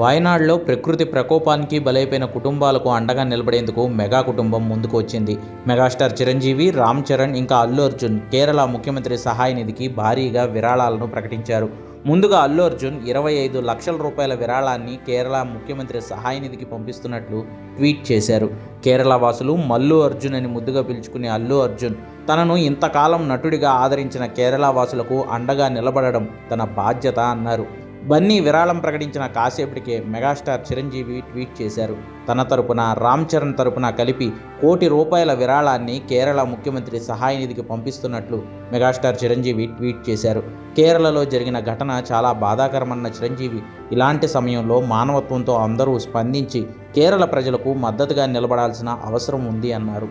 వాయనాడులో ప్రకృతి ప్రకోపానికి బలైపోయిన కుటుంబాలకు అండగా నిలబడేందుకు మెగా కుటుంబం ముందుకు వచ్చింది మెగాస్టార్ చిరంజీవి రామ్ చరణ్ ఇంకా అల్లు అర్జున్ కేరళ ముఖ్యమంత్రి సహాయ నిధికి భారీగా విరాళాలను ప్రకటించారు. ముందుగా అల్లు అర్జున్ ఇరవై ఐదు లక్షల రూపాయల విరాళాన్ని కేరళ ముఖ్యమంత్రి సహాయ నిధికి పంపిస్తున్నట్లు ట్వీట్ చేశారు. కేరళ వాసులు మల్లు అర్జున్ అని ముద్దుగా పిలుచుకునే అల్లు అర్జున్ తనను ఇంతకాలం నటుడిగా ఆదరించిన కేరళ వాసులకు అండగా నిలబడడం తన బాధ్యత అన్నారు. బన్నీ విరాళం ప్రకటించిన కాసేపటికే మెగాస్టార్ చిరంజీవి ట్వీట్ చేశారు. తన తరపున రామ్ చరణ్ తరపున కలిపి కోటి రూపాయల విరాళాన్ని కేరళ ముఖ్యమంత్రి సహాయ నిధికి పంపిస్తున్నట్లు మెగాస్టార్ చిరంజీవి ట్వీట్ చేశారు. కేరళలో జరిగిన ఘటన చాలా బాధాకరమన్న చిరంజీవి ఇలాంటి సమయంలో మానవత్వంతో అందరూ స్పందించి కేరళ ప్రజలకు మద్దతుగా నిలబడాల్సిన అవసరం ఉంది అన్నారు.